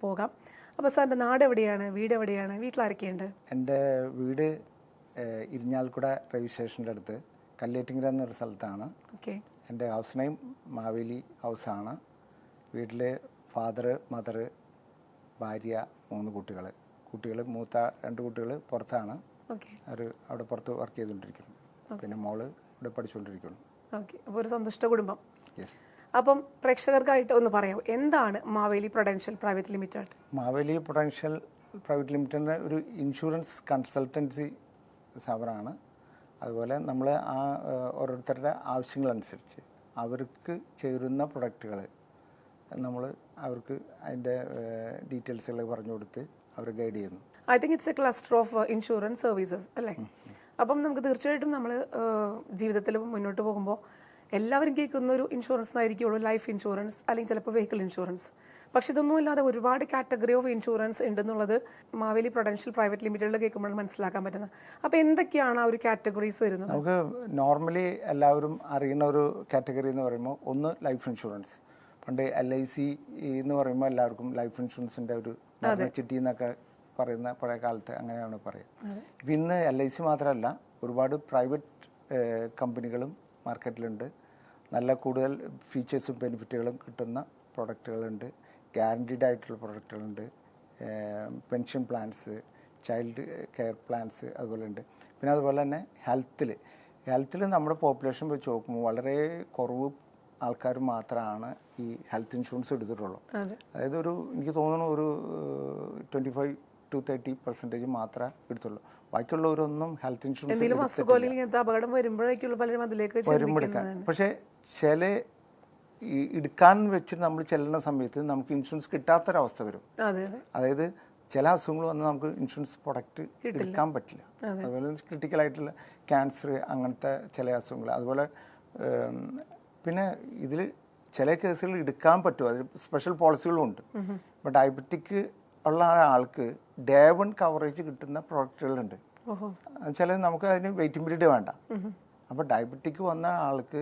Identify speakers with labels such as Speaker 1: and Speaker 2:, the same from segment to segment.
Speaker 1: പോകാം. അപ്പോൾ സാറിന്റെ നാട് എവിടെയാണ്? വീട് എവിടെയാണ്? വീട്ടിലാരൊക്കെയുണ്ട്?
Speaker 2: എന്റെ വീട് ഇരിഞ്ഞാൽക്കുട റെയിൽവേ സ്റ്റേഷന്റെ അടുത്ത്. കല്ലേറ്റിങ്കര എന്നൊരു സ്ഥലത്താണ്.
Speaker 1: ഓക്കെ.
Speaker 2: എന്റെ ഹൗസ് നെയിം മാവേലി ഹൗസാണ്. വീട്ടിൽ ഫാദർ മദർ ഭാര്യ മൂന്ന് കുട്ടികൾ. കുട്ടികൾ മൂത്ത രണ്ട് കുട്ടികൾ പുറത്താണ്. അവർ അവിടെ പുറത്ത് വർക്ക് ചെയ്തുകൊണ്ടിരിക്കുന്നു. പിന്നെ മോൾ ഇവിടെ പഠിച്ചുകൊണ്ടിരിക്കുന്നു.
Speaker 1: ഓക്കെ. അപ്പോൾ ഒരു സന്തുഷ്ട കുടുംബം.
Speaker 2: യെസ്.
Speaker 1: അപ്പം പ്രേക്ഷകർക്കായിട്ട് ഒന്ന് പറയാം എന്താണ് Maveli prudential private limited
Speaker 2: Maveli prudential private ലിമിറ്റഡിന്റെ ഒരു ഇൻഷുറൻസ് കൺസൾട്ടൻസി സ്ഥാപനമാണ്. അതുപോലെ നമ്മൾ ആ ഓരോരുത്തരുടെ ആവശ്യങ്ങളനുസരിച്ച് അവർക്ക് ചേരുന്ന പ്രൊഡക്റ്റുകൾ നമ്മൾ അവർക്ക് അതിന്റെ ഡീറ്റെയിൽസുകൾ പറഞ്ഞു കൊടുത്ത് അവർ ഗൈഡ് ചെയ്യുന്നു.
Speaker 1: I think it's a cluster of insurance services അല്ലേ? അപ്പം നമുക്ക് തീർച്ചയായിട്ടും നമ്മൾ ജീവിതത്തിൽ മുന്നോട്ട് പോകുമ്പോൾ എല്ലാവരും കേൾക്കുന്ന ഒരു ഇൻഷുറൻസ് ആയിരിക്കുള്ളൂ ലൈഫ് ഇൻഷുറൻസ് അല്ലെങ്കിൽ ചിലപ്പോൾ വെഹിക്കിൾ ഇൻഷുറൻസ് പക്ഷെ ഇതൊന്നും ഇല്ലാതെ ഒരുപാട് കാറ്റഗറി ഓഫ് ഇൻഷുറൻസ് ഉണ്ടെന്നുള്ളത് മാവേലി പ്രൊഡൻഷ്യൽ പ്രൈവറ്റ് ലിമിറ്റഡിൽ കേൾക്കുമ്പോൾ മനസ്സിലാക്കാൻ പറ്റുന്നത്. അപ്പോൾ എന്തൊക്കെയാണ് ആ ഒരു കാറ്റഗറീസ് വരുന്നത്?
Speaker 2: നമുക്ക് നോർമലി എല്ലാവരും അറിയുന്ന ഒരു കാറ്റഗറി എന്ന് പറയുമ്പോൾ ഒന്ന് ലൈഫ് ഇൻഷുറൻസ് പണ്ട് എൽ ഐ സി എന്ന് പറയുമ്പോൾ എല്ലാവർക്കും ലൈഫ് ഇൻഷുറൻസിന്റെ ഒരു ചിട്ടി എന്നൊക്കെ പറയുന്ന പഴയ കാലത്ത് അങ്ങനെയാണ് പറയുക. ഇപ്പം ഇന്ന് എൽ ഐ സി മാത്രമല്ല ഒരുപാട് പ്രൈവറ്റ് കമ്പനികളും മാർക്കറ്റിലുണ്ട്. നല്ല കൂടുതൽ ഫീച്ചേഴ്സും ബെനിഫിറ്റുകളും കിട്ടുന്ന പ്രൊഡക്റ്റുകളുണ്ട്. ഗ്യാരണ്ടീഡ് ആയിട്ടുള്ള പ്രൊഡക്റ്റുകളുണ്ട്. Pension plans child care plans അതുപോലെ ഉണ്ട് പിന്നെ അതുപോലെ തന്നെ ഹെൽത്തിൽ. ഹെൽത്തിൽ നമ്മുടെ പോപ്പുലേഷൻ വെച്ച് നോക്കുമ്പോൾ വളരെ കുറവ് ആൾക്കാർ മാത്രമാണ് ഈ ഹെൽത്ത് ഇൻഷുറൻസ് എടുത്തിട്ടുള്ളൂ. അതായത് ഒരു എനിക്ക് തോന്നുന്നു ഒരു twenty five to thirty percentage മാത്രമേ എടുത്തുള്ളൂ. ബാക്കിയുള്ളവരൊന്നും ഹെൽത്ത് ഇൻഷുറൻസ്
Speaker 1: അപകടം വരുമ്പോഴേക്കുള്ള പലരും അതിലേക്ക്
Speaker 2: പക്ഷേ ചില എടുക്കാൻ വെച്ചിട്ട് നമ്മൾ ചെല്ലുന്ന സമയത്ത് നമുക്ക് ഇൻഷുറൻസ് കിട്ടാത്തൊരവസ്ഥ വരും.
Speaker 1: അതെ അതെ.
Speaker 2: അതായത് ചില അസുഖങ്ങൾ വന്നാൽ നമുക്ക് ഇൻഷുറൻസ് പ്രൊഡക്റ്റ് എടുക്കാൻ പറ്റില്ല. അതുപോലെ ക്രിട്ടിക്കൽ ആയിട്ടുള്ള ക്യാൻസർ അങ്ങനത്തെ ചില അസുഖങ്ങൾ. അതുപോലെ പിന്നെ ഇതിൽ ചില കേസുകൾ എടുക്കാൻ പറ്റും. അതിൽ സ്പെഷ്യൽ പോളിസികളും ഉണ്ട്. ഇപ്പോൾ ഡയബറ്റിക് ഉള്ള ആൾക്ക് ഡേ വൺ കവറേജ് കിട്ടുന്ന പ്രോഡക്റ്റുകളുണ്ട് ചില നമുക്ക് അതിന് വെയിറ്റിംഗ് പീരീഡ് വേണ്ട. അപ്പോൾ ഡയബറ്റിക് വന്ന ആൾക്ക്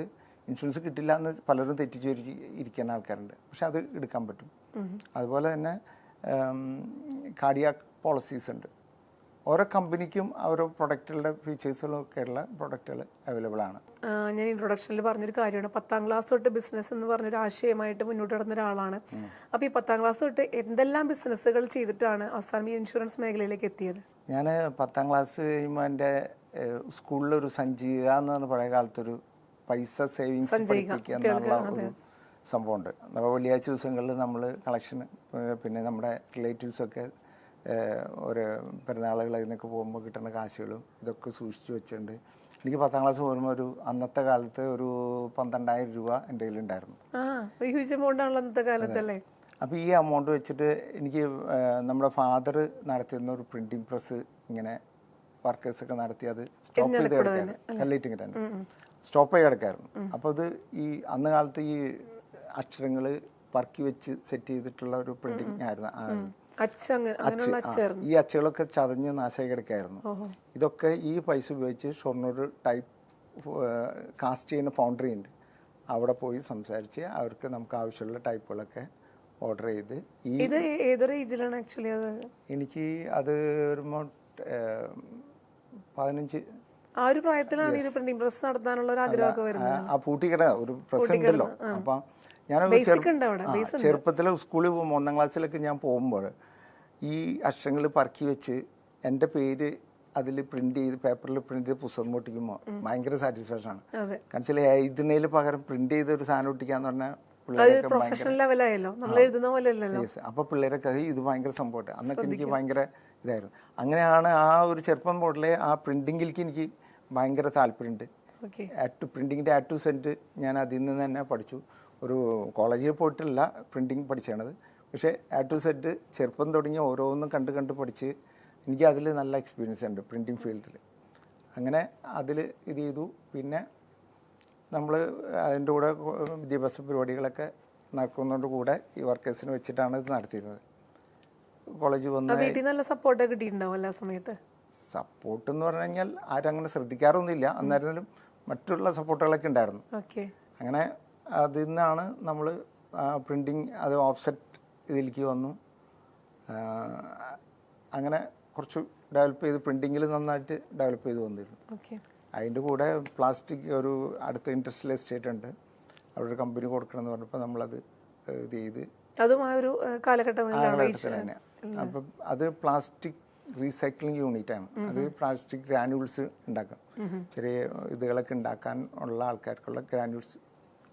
Speaker 2: ഇൻഷുറൻസ് കിട്ടില്ല എന്ന് പലരും തെറ്റിച്ച് ഇരിക്കുന്ന ആൾക്കാരുണ്ട്. പക്ഷെ അത് എടുക്കാൻ പറ്റും. അതുപോലെ തന്നെ കാർഡിയാക് പോളിസീസ് ഉണ്ട്. ഓരോ കമ്പനിക്കും ഓരോ പ്രൊഡക്റ്റുകളുടെ ഫീച്ചേഴ്സുകളും ഉള്ള പ്രൊഡക്റ്റുകൾ അവൈലബിൾ ആണ്.
Speaker 1: ഞാൻ ഇൻട്രൊഡക്ഷനിൽ പറഞ്ഞൊരു കാര്യമാണ്. പത്താം ക്ലാസ് തൊട്ട് ബിസിനസ് എന്ന് പറഞ്ഞൊരു ആശയമായിട്ട് മുന്നോട്ട് നടന്ന ഒരാളാണ്. അപ്പോൾ ഈ പത്താം ക്ലാസ് തൊട്ട് എന്തെല്ലാം ബിസിനസ്സുകൾ ചെയ്തിട്ടാണ് അവസാനം ഈ ഇൻഷുറൻസ് മേഖലയിലേക്ക് എത്തിയത്?
Speaker 2: ഞാൻ പത്താം ക്ലാസ് കഴിയുമ്പോൾ എന്റെ സ്കൂളിലൊരു സഞ്ജീവ എന്ന് പറഞ്ഞ പഴയ കാലത്തൊരു പൈസ സേവിങ്സ് പഠിപ്പിക്കുക എന്നുള്ള ഒരു സംഭവമുണ്ട്. അപ്പോൾ വെള്ളിയാഴ്ച ദിവസങ്ങളിൽ നമ്മൾ കളക്ഷൻ പിന്നെ നമ്മുടെ റിലേറ്റീവ്സൊക്കെ ഒരു പെരുന്നാളുകളിൽ നിന്നൊക്കെ പോകുമ്പോൾ കിട്ടുന്ന കാശുകളും ഇതൊക്കെ സൂക്ഷിച്ചു വെച്ചിട്ടുണ്ട്. എനിക്ക് പത്താം ക്ലാസ് പോകുമ്പോൾ ഒരു അന്നത്തെ കാലത്ത് ഒരു പന്ത്രണ്ടായിരം രൂപ എന്റെ കയ്യിലുണ്ടായിരുന്നു
Speaker 1: അന്നത്തെ കാലത്തല്ലേ
Speaker 2: അപ്പോൾ ഈ എമൗണ്ട് വെച്ചിട്ട് എനിക്ക് നമ്മുടെ ഫാദർ നടത്തിയിരുന്ന ഒരു പ്രിന്റിംഗ് പ്രസ് ഇങ്ങനെ വർക്കേഴ്സ് ഒക്കെ നടത്തി അത് സ്റ്റോപ്പ് ചെയ്ത് കിടക്കായിരുന്നു കല്ലേറ്റിങ് തന്നെ സ്റ്റോപ്പ് ചെയ്ത് കിടക്കായിരുന്നു അപ്പോൾ അത് ഈ അന്ന് കാലത്ത് ഈ അക്ഷരങ്ങൾ പറക്കി വെച്ച് സെറ്റ് ചെയ്തിട്ടുള്ള ഒരു പ്രിന്റിംഗ് ആയിരുന്നു
Speaker 1: അച്ചായിരുന്നു.
Speaker 2: ഈ അച്ചുകളൊക്കെ ചതഞ്ഞ് നാശമായി കിടക്കായിരുന്നു ഇതൊക്കെ ഈ പൈസ ഉപയോഗിച്ച് ഷൊർണൂർ ടൈപ്പ് കാസ്റ്റ് ചെയ്യുന്ന ഫൗണ്ടറി ഉണ്ട്. അവിടെ പോയി സംസാരിച്ച് അവർക്ക് നമുക്ക് ആവശ്യമുള്ള ടൈപ്പുകളൊക്കെ ഓർഡർ ചെയ്ത് ഈ
Speaker 1: ഇത് ഏതൊരു ഏജിലാണ് ആക്ച്വലി അത്?
Speaker 2: എനിക്ക് അത് ഒരു പതിനഞ്ച്.
Speaker 1: ആ ഒരു പ്രായത്തിലാണ് ഈ പ്രിന്റിംഗ് പ്രസ് നടത്താനുള്ള ഒരു ആഗ്രഹമൊക്കെ വരുന്നത്.
Speaker 2: ആ- പൂട്ടിക്കട ഒരു പ്രസ് ഉണ്ടല്ലോ. അപ്പം ഞാൻ ചെറുപ്പത്തിലെ സ്കൂളിൽ പോകുമ്പോൾ ഒന്നാം ക്ലാസ്സിലൊക്കെ ഞാൻ പോകുമ്പോൾ ഈ അക്ഷരങ്ങൾ പറക്കി വെച്ച് എന്റെ പേര് അതിൽ പ്രിന്റ് ചെയ്ത് പേപ്പറിൽ പ്രിന്റ് ചെയ്ത് പുസ്തകം ഒട്ടിക്കുമ്പോൾ ഭയങ്കര സാറ്റിസ്ഫാക്ഷൻ ആണ്. കാരണം ചില എഴുതുന്നതിൽ പകരം പ്രിന്റ് ചെയ്ത് ഒരു സാധനം ഒട്ടിക്കാന്ന് പറഞ്ഞാൽ പിള്ളേരൊക്കെ. അപ്പൊ പിള്ളേരൊക്കെ "ഏയ് ഇത് ഭയങ്കര സംഭവമാണ് അന്നൊക്കെ എനിക്ക് ഭയങ്കര ഇതായിരുന്നു. അങ്ങനെയാണ് ആ ഒരു ചെറുപ്പം മുതലേ ആ പ്രിന്റിങ്ങിലേക്ക് എനിക്ക് ഭയങ്കര താല്പര്യമുണ്ട്. ആറ്റ് പ്രിന്റിങ്ങിന്റെ ആറ്റ് ടു സെന്റ് ഞാൻ അതിൽ നിന്ന് തന്നെ പഠിച്ചു. ഒരു കോളേജിൽ പോയിട്ടില്ല പ്രിന്റിങ് പഠിച്ചത് പക്ഷേ എ ടു സെറ്റ് ചെറുപ്പം തുടങ്ങി ഓരോന്നും കണ്ട് കണ്ട് പഠിച്ച് എനിക്ക് അതിൽ നല്ല എക്സ്പീരിയൻസ് ഉണ്ട് പ്രിന്റിങ് ഫീൽഡിൽ അങ്ങനെ അതിൽ ഇത് ചെയ്തു. പിന്നെ നമ്മൾ അതിന്റെ കൂടെ വിദ്യാഭ്യാസ പരിപാടികളൊക്കെ നടക്കുന്നതിന്റെ കൂടെ ഈ വർക്കേഴ്സിന് വെച്ചിട്ടാണ് ഇത് നടത്തിയിരുന്നത്. കോളേജ് വന്ന്
Speaker 1: വീട്ടിൽ നല്ല സപ്പോർട്ട് കിട്ടിയിട്ടുണ്ടാവും എല്ലാ സമയത്ത്?
Speaker 2: സപ്പോർട്ട് എന്ന് പറഞ്ഞു കഴിഞ്ഞാൽ ആരും അങ്ങനെ ശ്രദ്ധിക്കാറൊന്നുമില്ല. അന്നായിരുന്നാലും മറ്റുള്ള സപ്പോർട്ടുകളൊക്കെ ഉണ്ടായിരുന്നു. അങ്ങനെ അതിൽ നിന്നാണ് നമ്മൾ പ്രിന്റിങ് അത് ഓഫ്സെറ്റ് ഇതിലേക്ക് വന്നു. അങ്ങനെ കുറച്ച് ഡെവലപ്പ് ചെയ്ത് പ്രിന്റിങ്ങിൽ നന്നായിട്ട് ഡെവലപ്പ് ചെയ്ത് വന്നിരുന്നു. അതിന്റെ കൂടെ പ്ലാസ്റ്റിക് ഒരു അടുത്ത ഇൻഡസ്ട്രിയൽ എസ്റ്റേറ്റ് ഉണ്ട്. അവിടെ ഒരു കമ്പനി കൊടുക്കണം എന്ന് പറഞ്ഞപ്പോൾ നമ്മളത് ഇത് ചെയ്ത്.
Speaker 1: അതും ആ ഒരു ഏഹ്, കാലഘട്ടത്തിലാണ്
Speaker 2: അപ്പം അത് പ്ലാസ്റ്റിക് റീസൈക്ലിംഗ് യൂണിറ്റ് ആണ്. അത് പ്ലാസ്റ്റിക് ഗ്രാനുൾസ് ഉണ്ടാക്കാം. ചെറിയ ഇതുകളൊക്കെ ഉണ്ടാക്കാൻ ഉള്ള ആൾക്കാർക്കുള്ള ഗ്രാനുൾസ്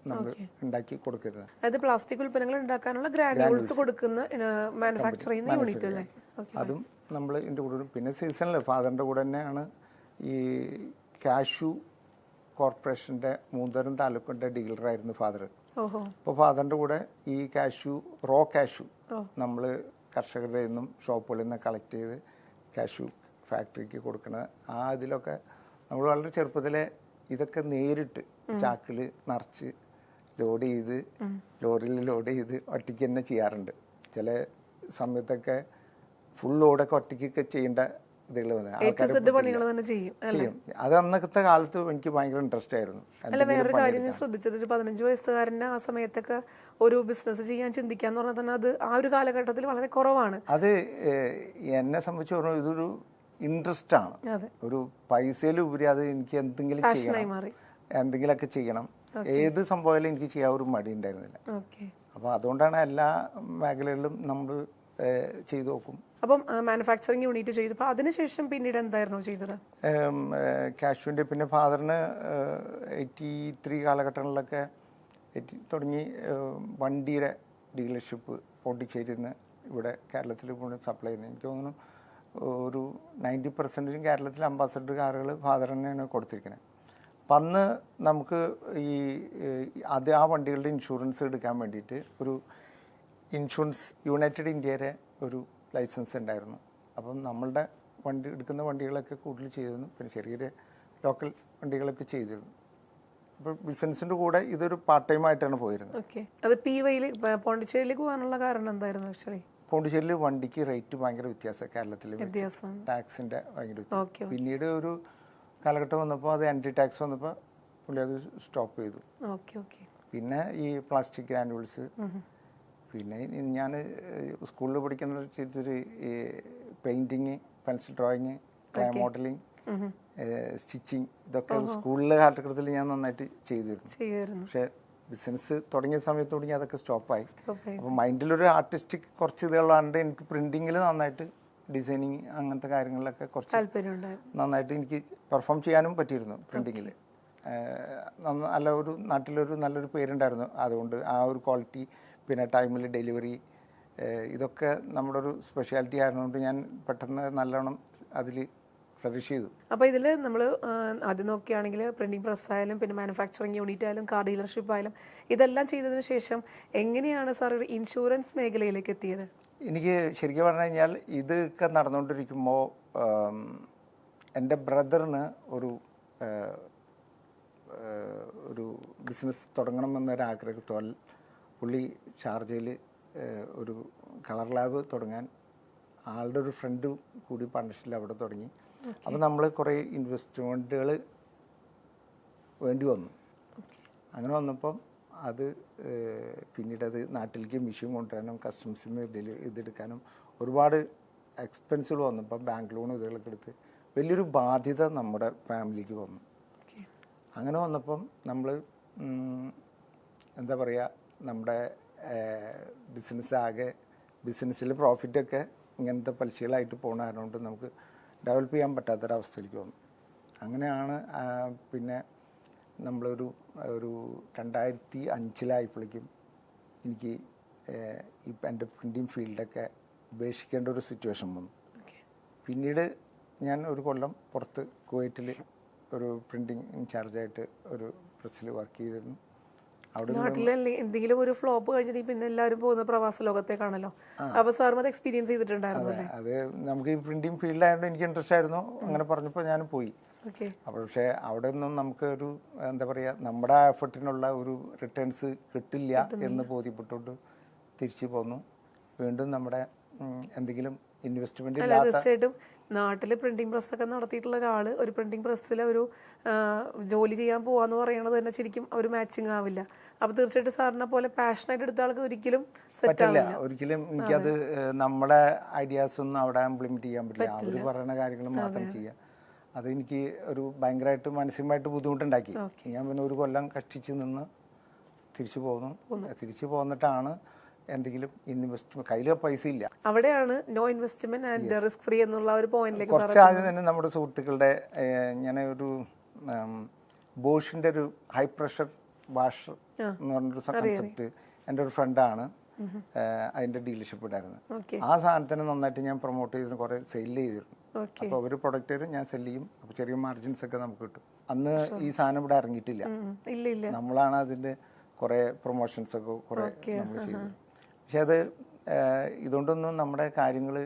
Speaker 2: നമ്മൾ ഉണ്ടാക്കി കൊടുക്കരുത്.
Speaker 1: അതായത് പ്ലാസ്റ്റിക് ഉൽപ്പന്നങ്ങൾ ഉണ്ടാക്കാനുള്ള ഗ്രാനുൾസ് കൊടുക്കുന്ന മാനുഫാക്ചർ ചെയ്യുന്ന യൂണിറ്റ് അല്ലേ?
Speaker 2: അതും നമ്മൾ ഇതിന്റെ കൂടെ പിന്നെ സീസണിൽ ഫാദറിന്റെ കൂടെ തന്നെയാണ് ഈ കാഷു കോർപ്പറേഷന്റെ മൂന്നരം താലൂക്കിന്റെ ഡീലറായിരുന്നു ഫാദർ അപ്പോൾ ഫാദറിന്റെ കൂടെ ഈ കാഷു റോ കാഷു നമ്മൾ കർഷകരുടെ നിന്നും ഷോപ്പുകളിൽ നിന്ന് കളക്ട് ചെയ്ത് കാഷു ഫാക്ടറിക്ക് കൊടുക്കുന്നത് ആ ഇതിലൊക്കെ നമ്മൾ വളരെ ചെറുപ്പത്തിലെ ഇതൊക്കെ നേരിട്ട് ചാക്കിൽ നിറച്ച് ലോഡ് ചെയ്ത് ലോറിയിൽ ലോഡ് ചെയ്ത് ഒറ്റയ്ക്ക് തന്നെ ചെയ്യാറുണ്ട്. ചില സമയത്തൊക്കെ ഫുൾ ലോഡൊക്കെ ഒറ്റയ്ക്കൊക്കെ ചെയ്യേണ്ട ഇതുകൾ വന്നത് ആൾക്കാർ
Speaker 1: ചെയ്യും
Speaker 2: അത് അന്നത്തെ കാലത്ത് എനിക്ക് ഭയങ്കര ഇൻട്രസ്റ്റ് ആയിരുന്നു.
Speaker 1: അല്ല വേറൊരു കാര്യം ഞാൻ ശ്രദ്ധിച്ചത് ഒരു പതിനഞ്ച് വയസ്സുകാരന് ആ സമയത്തൊക്കെ ഒരു ബിസിനസ് ചെയ്യാൻ ചിന്തിക്കാന്ന് പറഞ്ഞാൽ തന്നെ അത് ആ ഒരു കാലഘട്ടത്തിൽ വളരെ കുറവാണ്.
Speaker 2: അത് എന്നെ സംബന്ധിച്ച് പറഞ്ഞു ഇതൊരു ഇൻട്രസ്റ്റ് ആണ്. ഒരു പൈസയിലുപരി അത് എനിക്ക് എന്തെങ്കിലും ചെയ്യണം. എന്തെങ്കിലുമൊക്കെ ചെയ്യണം. ഏത് സംഭവമായാലും എനിക്ക് ചെയ്യാൻ ഒരു മടി ഉണ്ടായിരുന്നില്ല.
Speaker 1: അപ്പൊ
Speaker 2: അപ്പോൾ അതുകൊണ്ടാണ് എല്ലാ മേഖലകളിലും നമ്മൾ ചെയ്തു നോക്കും.
Speaker 1: അപ്പം മാനുഫാക്ചറിങ് യൂണിറ്റ് ചെയ്തു. അതിനുശേഷം പിന്നീട് എന്തായിരുന്നു ചെയ്തത്?
Speaker 2: കാശുവിന്റെ പിന്നെ ഫാദറിന് എയ്റ്റി ത്രീ കാലഘട്ടങ്ങളിലൊക്കെ തുടങ്ങി വണ്ടിയുടെ ഡീലർഷിപ്പ് പോണ്ടിച്ചേരിയിൽ നിന്ന് ഇവിടെ കേരളത്തിൽ കൊണ്ട് സപ്ലൈ ചെയ്യുന്നത്. എനിക്ക് തോന്നുന്നു ഒരു നയന്റി പെർസെന്റേജും കേരളത്തിൽ അംബാസഡർ കാറുകൾ ഫാദർ തന്നെയാണ് കൊടുത്തിരിക്കുന്നത് അപ്പം അന്ന് നമുക്ക് ഈ അത് ആ വണ്ടികളുടെ ഇൻഷുറൻസ് എടുക്കാൻ വേണ്ടിയിട്ട് ഒരു ഇൻഷുറൻസ് യുണൈറ്റഡ് ഇന്ത്യയുടെ ഒരു ലൈസൻസ് ഉണ്ടായിരുന്നു. അപ്പം നമ്മളുടെ വണ്ടി എടുക്കുന്ന വണ്ടികളൊക്കെ കൂടുതൽ ചെയ്തിരുന്നു. പിന്നെ ചെറിയ ചെറിയ ലോക്കൽ വണ്ടികളൊക്കെ ചെയ്തിരുന്നു. അപ്പോൾ ബിസിനസിന്റെ കൂടെ ഇതൊരു പാർട്ട് ടൈം ആയിട്ടാണ് പോയിരുന്നത്.
Speaker 1: ഓക്കെ അത് പി വൈയിൽ പോണ്ടിച്ചേരിയിലേക്ക് പോകാനുള്ള കാരണം എന്തായിരുന്നു ആക്ച്വലി
Speaker 2: പോണ്ടിച്ചേരിയിൽ വണ്ടിക്ക് റേറ്റ് ഭയങ്കര വ്യത്യാസമാണ്. കേരളത്തിൽ
Speaker 1: വ്യത്യാസം.
Speaker 2: ടാക്സിന്റെ ഭയങ്കര. പിന്നീട് ഒരു കാലഘട്ടം വന്നപ്പോൾ അത് ആന്റി ടാക്സ് വന്നപ്പോൾ പുള്ളി അത് സ്റ്റോപ്പ് ചെയ്തു. പിന്നെ ഈ പ്ലാസ്റ്റിക് ഗ്രാനുവൽസ് പിന്നെ ഞാൻ സ്കൂളിൽ പഠിക്കുന്ന ചെയ്തൊരു ഈ painting pencil drawing clay modelling stitching ഇതൊക്കെ സ്കൂളിലെ കാലഘട്ടത്തിൽ ഞാൻ നന്നായിട്ട് ചെയ്തിരുന്നു. പക്ഷെ ബിസിനസ് തുടങ്ങിയ സമയത്ത് തുടങ്ങി അതൊക്കെ സ്റ്റോപ്പായി അപ്പോൾ മൈൻഡിലൊരു ആർട്ടിസ്റ്റിക് കുറച്ച് ഇതുള്ളതുകൊണ്ട് എനിക്ക് പ്രിന്റിങ്ങിൽ നന്നായിട്ട് ഡിസൈനിങ് അങ്ങനത്തെ കാര്യങ്ങളിലൊക്കെ കുറച്ച് നന്നായിട്ട് എനിക്ക് പെർഫോം ചെയ്യാനും പറ്റിയിരുന്നു പ്രിന്റിങ്ങിൽ നല്ല ഒരു നാട്ടിലൊരു നല്ലൊരു പേരുണ്ടായിരുന്നു. അതുകൊണ്ട് ആ ഒരു ക്വാളിറ്റി പിന്നെ ടൈമിൽ ഡെലിവറി ഇതൊക്കെ നമ്മുടെ ഒരു സ്പെഷ്യാലിറ്റി ആയിരുന്നുകൊണ്ട് ഞാൻ പെട്ടെന്ന് നല്ലോണം അതിൽ ഫ്ലറിഷ് ചെയ്തു.
Speaker 1: അപ്പോൾ ഇതിൽ നമ്മൾ ആദ്യം നോക്കുകയാണെങ്കിൽ പ്രിന്റിംഗ് പ്രസ് ആയാലും പിന്നെ മാനുഫാക്ചറിങ് യൂണിറ്റ് ആയാലും കാർ ഡീലർഷിപ്പ് ആയാലും ഇതെല്ലാം ചെയ്തതിന് ശേഷം എങ്ങനെയാണ് സാർ ഒരു ഇൻഷുറൻസ് മേഖലയിലേക്ക് എത്തിയത്?
Speaker 2: എനിക്ക് ശരിക്കും പറഞ്ഞു കഴിഞ്ഞാൽ ഇതൊക്കെ നടന്നുകൊണ്ടിരിക്കുമ്പോൾ എന്റെ ബ്രദറിന് ഒരു ഒരു ബിസിനസ് തുടങ്ങണമെന്നൊരാഗ്രഹത്തോൽ പുള്ളി ഷാർജയിൽ ഒരു കളർ ലാബ് തുടങ്ങാൻ ആളുടെ ഒരു ഫ്രണ്ട് കൂടി പാർട്ണർഷിപ്പിൽ അവിടെ തുടങ്ങി. അപ്പോൾ നമ്മൾ കുറേ ഇൻവെസ്റ്റ്മെന്റുകൾ വേണ്ടി വന്നു. അങ്ങനെ വന്നപ്പം അത് പിന്നീട് അത് നാട്ടിലേക്ക് മിഷ്യൻ കൊണ്ടുവരാനും കസ്റ്റംസിൽ നിന്ന് ഡെലി ഇതെടുക്കാനും ഒരുപാട് എക്സ്പെൻസുകൾ വന്നപ്പോൾ ബാങ്ക് ലോൺ ഇതുകളൊക്കെ എടുത്ത് വലിയൊരു ബാധ്യത നമ്മുടെ ഫാമിലിക്ക് വന്നു. അങ്ങനെ വന്നപ്പം നമ്മൾ എന്താ പറയുക നമ്മുടെ ബിസിനസ് ആകെ ബിസിനസ്സിൽ പ്രോഫിറ്റൊക്കെ ഇങ്ങനത്തെ പലിശകളായിട്ട് പോകുന്ന കാരണം കൊണ്ട് നമുക്ക് ഡെവലപ്പ് ചെയ്യാൻ പറ്റാത്തൊരവസ്ഥയിലേക്ക് വന്നു. അങ്ങനെയാണ് പിന്നെ നമ്മളൊരു ഒരു രണ്ടായിരത്തി അഞ്ചിലായപ്പോഴേക്കും എനിക്ക് ഈ എന്റെ പ്രിന്റിങ് ഫീൽഡൊക്കെ ഉപേക്ഷിക്കേണ്ട ഒരു സിറ്റുവേഷൻ വന്നു. പിന്നീട് ഞാൻ ഒരു കൊല്ലം പുറത്ത് കുവൈറ്റിൽ ഒരു പ്രിന്റിങ് ഇൻചാർജായിട്ട് ഒരു പ്രസ്സിൽ വർക്ക് ചെയ്തിരുന്നു.
Speaker 1: നാട്ടിലല്ലേ എന്തെങ്കിലും ഒരു ഫ്ലോപ്പ് കഴിഞ്ഞിട്ട് പിന്നെ എല്ലാവരും പോകുന്ന പ്രവാസ ലോകത്തേക്കാണല്ലോ. അപ്പൊ സാറും അത് എക്സ്പീരിയൻസ് ചെയ്തിട്ടുണ്ടായിരുന്നു
Speaker 2: അത് നമുക്ക് ഈ പ്രിന്റിങ് ഫീൽഡായതുകൊണ്ട് എനിക്ക് ഇൻട്രസ്റ്റ് ആയിരുന്നു. അങ്ങനെ പറഞ്ഞപ്പോൾ ഞാൻ പോയി. അപ്പോൾ പക്ഷേ അവിടെ നിന്നും നമുക്ക് ഒരു എന്താ പറയുക നമ്മുടെ എഫർട്ടിനുള്ള ഒരു റിട്ടേൺസ് കിട്ടില്ല എന്ന് ബോധ്യപ്പെട്ടുകൊണ്ട് തിരിച്ചു പോന്നു. വീണ്ടും നമ്മുടെ എന്തെങ്കിലും ഇൻവെസ്റ്റ്മെന്റ്
Speaker 1: നാട്ടിൽ പ്രിന്റിംഗ് പ്രസ്സൊക്കെ നടത്തിയിട്ടുള്ള ഒരാൾ ഒരു പ്രിന്റിംഗ് പ്രസ്സിൽ ഒരു ജോലി ചെയ്യാൻ പോകാന്ന് പറയുന്നത് തന്നെ ശരിക്കും ഒരു മാച്ചിങ് ആവില്ല. അപ്പോൾ തീർച്ചയായിട്ടും സാറിനെ പോലെ പാഷനായിട്ട് എടുത്ത ആൾക്ക് ഒരിക്കലും സെറ്റ് ആവില്ല.
Speaker 2: ഒരിക്കലും എനിക്കത് നമ്മുടെ ഐഡിയാസ് ഒന്നും അവിടെ ഇംപ്ലിമെന്റ് ചെയ്യാൻ പറ്റില്ല. അവർ പറയുന്ന കാര്യങ്ങൾ മാത്രം ചെയ്യാം. അത് എനിക്ക് ഒരു ഭയങ്കരമായിട്ട് മാനസികമായിട്ട് ബുദ്ധിമുട്ടുണ്ടാക്കി. ഞാൻ പിന്നെ ഒരു കൊല്ലം കഷ്ടിച്ച് നിന്ന് തിരിച്ചു പോന്നു. തിരിച്ചു പോന്നിട്ടാണ് എന്തെങ്കിലും ഇൻവെസ്റ്റ് കയ്യിൽ പൈസ ഇല്ല
Speaker 1: അവിടെയാണ് no investment and risk free എന്നുള്ള ഒരു പോയിന്റിലേക്ക്
Speaker 2: കുറച്ച് ആദ്യം തന്നെ നമ്മുടെ സുഹൃത്തുക്കളുടെ ഞാൻ ഒരു ബോഷിന്റെ ഒരു ഹൈ പ്രഷർ വാഷർ എന്ന് പറഞ്ഞൊരു കൺസെപ്റ്റ് എന്റെ ഒരു ഫ്രണ്ടാണ് അതിന്റെ ഡീലർഷിപ്പ് ഉണ്ടായിരുന്നത് ആ സാധനത്തിന് നന്നായിട്ട് ഞാൻ പ്രൊമോട്ട് ചെയ്തിരുന്നു. കുറെ സെയിൽ ചെയ്തിരുന്നു.
Speaker 1: അപ്പൊ
Speaker 2: അപ്പോൾ ഒരു പ്രൊഡക്റ്റ് ഞാൻ സെൽ ചെയ്യും. അപ്പോൾ ചെറിയ മാർജിൻസ് ഒക്കെ നമുക്ക് കിട്ടും. അന്ന് ഈ സാധനം ഇവിടെ ഇറങ്ങിയിട്ടില്ല. നമ്മളാണ് അതിന്റെ കുറെ പ്രൊമോഷൻസ് ഒക്കെ കുറെ നമ്മൾ ചെയ്തത്. പക്ഷെ അത് ഇതുകൊണ്ടൊന്നും നമ്മുടെ കാര്യങ്ങൾ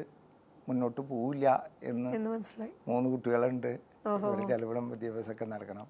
Speaker 2: മുന്നോട്ട് പോവില്ല എന്ന്
Speaker 1: മനസ്സിലായി.
Speaker 2: മൂന്ന് കുട്ടികളുണ്ട്. ഇവർ ചെലവിടം വിദ്യാഭ്യാസമൊക്കെ നടക്കണം.